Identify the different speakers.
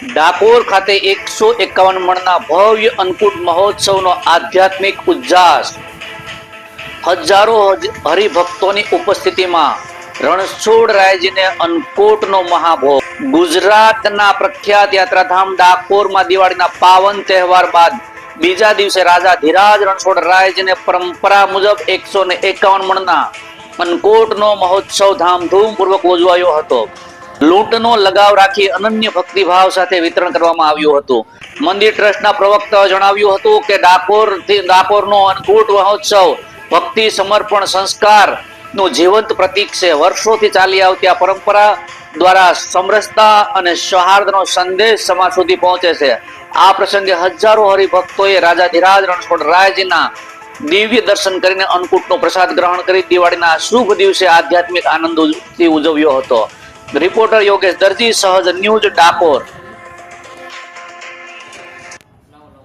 Speaker 1: ડાકોર ખાતે એકસો એકાવન મણના ભવ્ય અન્નકૂટ મહોત્સવનો આધ્યાત્મિક ઉજ્જાસ. હજારો હરિભક્તોની ઉપસ્થિતિમાં રણછોડ રાયજીને અન્નકૂટનો મહાભોગ. ગુજરાતના પ્રખ્યાત યાત્રાધામ ડાકોરમાં દિવાળીના પાવન તહેવાર બાદ બીજા દિવસે રાજા ધીરાજ રણછોડ રાયજીને પરંપરા મુજબ એકસો ને એકાવન મણના અન્નકૂટનો મહોત્સવ ધામધૂમપૂર્વક ઉજવાયો હતો. લૂંટનો લગાવ રાખી અનન્ય ભક્તિભાવ સાથે વિતરણ કરવામાં આવ્યું હતું. મંદિર ટ્રસ્ટના પ્રવક્તાએ જણાવ્યું હતું કે ડાકોર ડાકોરનો અન્નકૂટ મહોત્સવ ભક્તિ સમર્પણ સંસ્કારનું જીવંત પ્રતીક છે. વર્ષોથી ચાલી આવતી આ પરંપરા દ્વારા સમરસતા અને સૌહાર્દનો સંદેશ સમાજ સુધી પહોંચે છે. આ પ્રસંગે હજારો હરિભક્તોએ રાજા ધીરાજ રણછોડ રાયજીના દિવ્ય દર્શન કરીને અન્નકૂટનો પ્રસાદ ગ્રહણ કરી દિવાળીના શુભ દિવસે આધ્યાત્મિક આનંદથી ઉજવ્યો હતો. રિપોર્ટર યોગેશ દરજી સહજ ન્યૂઝ ડાકોર